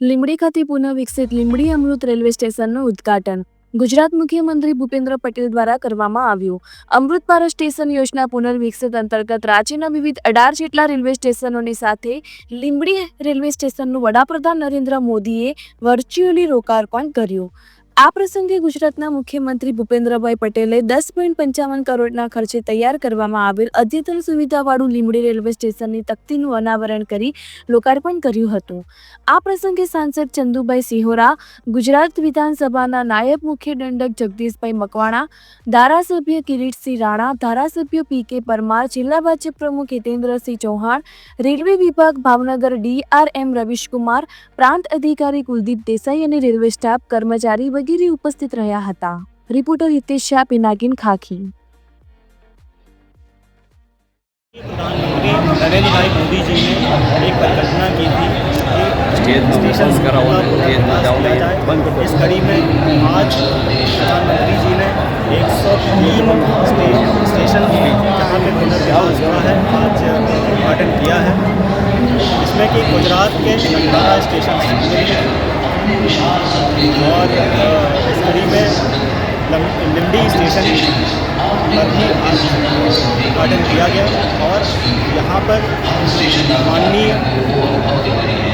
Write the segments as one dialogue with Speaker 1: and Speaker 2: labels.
Speaker 1: લીંબડી ખાતે પુનઃ વિકસિત લીંબડી અમૃત રેલવે સ્ટેશનનું ઉદ્ઘાટન ગુજરાત મુખ્યમંત્રી ભૂપેન્દ્ર પટેલ દ્વારા કરવામાં આવ્યું. અમૃત ભારત સ્ટેશન યોજના પુનર્વિકસિત અંતર્ગત રાજ્યના વિવિધ અઢાર જેટલા રેલવે સ્ટેશનોની સાથે લીંબડી રેલવે સ્ટેશનનું વડાપ્રધાન નરેન્દ્ર મોદીએ વર્ચ્યુઅલી લોકાર્પણ કર્યું. આ પ્રસંગે ગુજરાતના મુખ્યમંત્રી ભૂપેન્દ્રભાઈ પટેલે દસ પોઈન્ટ પંચાવન કરોડના ખર્ચે તૈયાર કરવામાં આવેલ અદ્યતન સુવિધાવાળું લીંબડી રેલવે સ્ટેશનની તકતીનું અનાવરણ કરી લોકાર્પણ કર્યું હતું. આ પ્રસંગે સાંસદ ચંદુભાઈ સિહોરા, ગુજરાત વિધાનસભાના નાયબ મુખ્ય દંડક જગદીશભાઈ મકવાણા, ધારાસભ્ય કિરીટસિંહ રાણા, ધારાસભ્ય પી કે પરમાર, જિલ્લા ભાજપ પ્રમુખ હિતેન્દ્રસિંહ ચૌહાણ, રેલવે વિભાગ ભાવનગર ડીઆરએમ રવિશકુમાર, પ્રાંત અધિકારી કુલદીપ દેસાઈ અને રેલવે સ્ટાફ કર્મચારી વગેરે ઉપસ્થિત રહ્યા હતા રિપોર્ટર હિતેશ શાહ પિનાકિન ખાખી
Speaker 2: प्रधानमंत्री नरेंद्र भाई मोदी जी ने एक परिकल्पना की थी कि
Speaker 3: स्टेज में
Speaker 2: स्टेशन
Speaker 3: बंद करा हुआ
Speaker 2: का
Speaker 3: है, स्टेज में
Speaker 2: पुनर्वास
Speaker 3: जाओ
Speaker 2: किया
Speaker 3: नहीं,
Speaker 2: जाए।
Speaker 3: बंद कर दो।
Speaker 2: इस कड़ी में आज प्रधानमंत्री जी ने एक सौ तीन स्टेशन जहाँ पे पुनर्विकास हुआ है आज उद्घाटन किया है इसमें कि गुजरात के अठारह स्टेशन शामिल हैं और अ, इस कड़ी में लम- लिम्बी स्टेशन पर भी आज उद्घाटन किया गया और यहाँ पर माननीय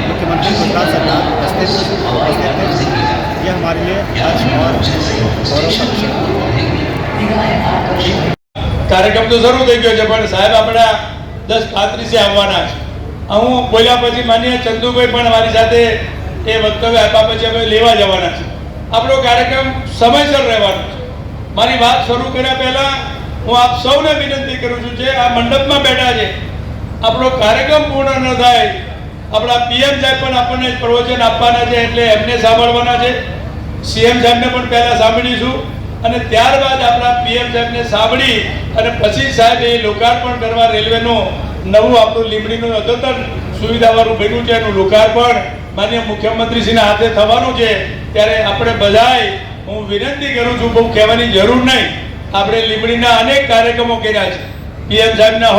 Speaker 2: मुख्यमंत्री गुजरात सरकार उपस्थित उपस्थित थे ये हमारे लिए हर्ष और गौरव का विषय है
Speaker 4: કાર્યક્રમ તો શરૂ થઈ ગયો છે પણ સાહેબ આપણા દસ પાંત્રીસે આવવાના છે હું બોલ્યા પછી માનીએ ચંદુભાઈ પણ મારી સાથે એ વક્તવ્ય આપ્યા પછી અમે લેવા જવાના છે આપણો કાર્યક્રમ સમયસર રહેવાનો છે. મારી વાત શરૂ કર્યા પહેલા હું આપ સૌને વિનંતી કરું છું જે આ મંડપમાં બેઠા છે, આપણો કાર્યક્રમ પૂર્ણ ન થાય, આપણા પીએમ સાહેબ પણ આપણને પ્રવચન આપવાના છે એટલે એમને સાંભળવાના છે. સીએમ સાહેબને પણ પહેલાં સાંભળીશું અને ત્યારબાદ આપણા પીએમ સાહેબને સાંભળી અને પછી સાહેબ એ લોકાર્પણ કરવા રેલવેનું નવું આપણું લીંબડીનું અદ્યતન સુવિધાવાળું બન્યું છે એનું લોકાર્પણ માન્ય મુખ્યમંત્રીશ્રીના હાથે થવાનું છે, ત્યારે આપણે બધાએ હું વિનંતી કરું છું, બહુ કહેવાની જરૂર નહીં. આપણે લીંબડીના અનેક કાર્યક્રમો કર્યા છે. પીએમ સાહેબના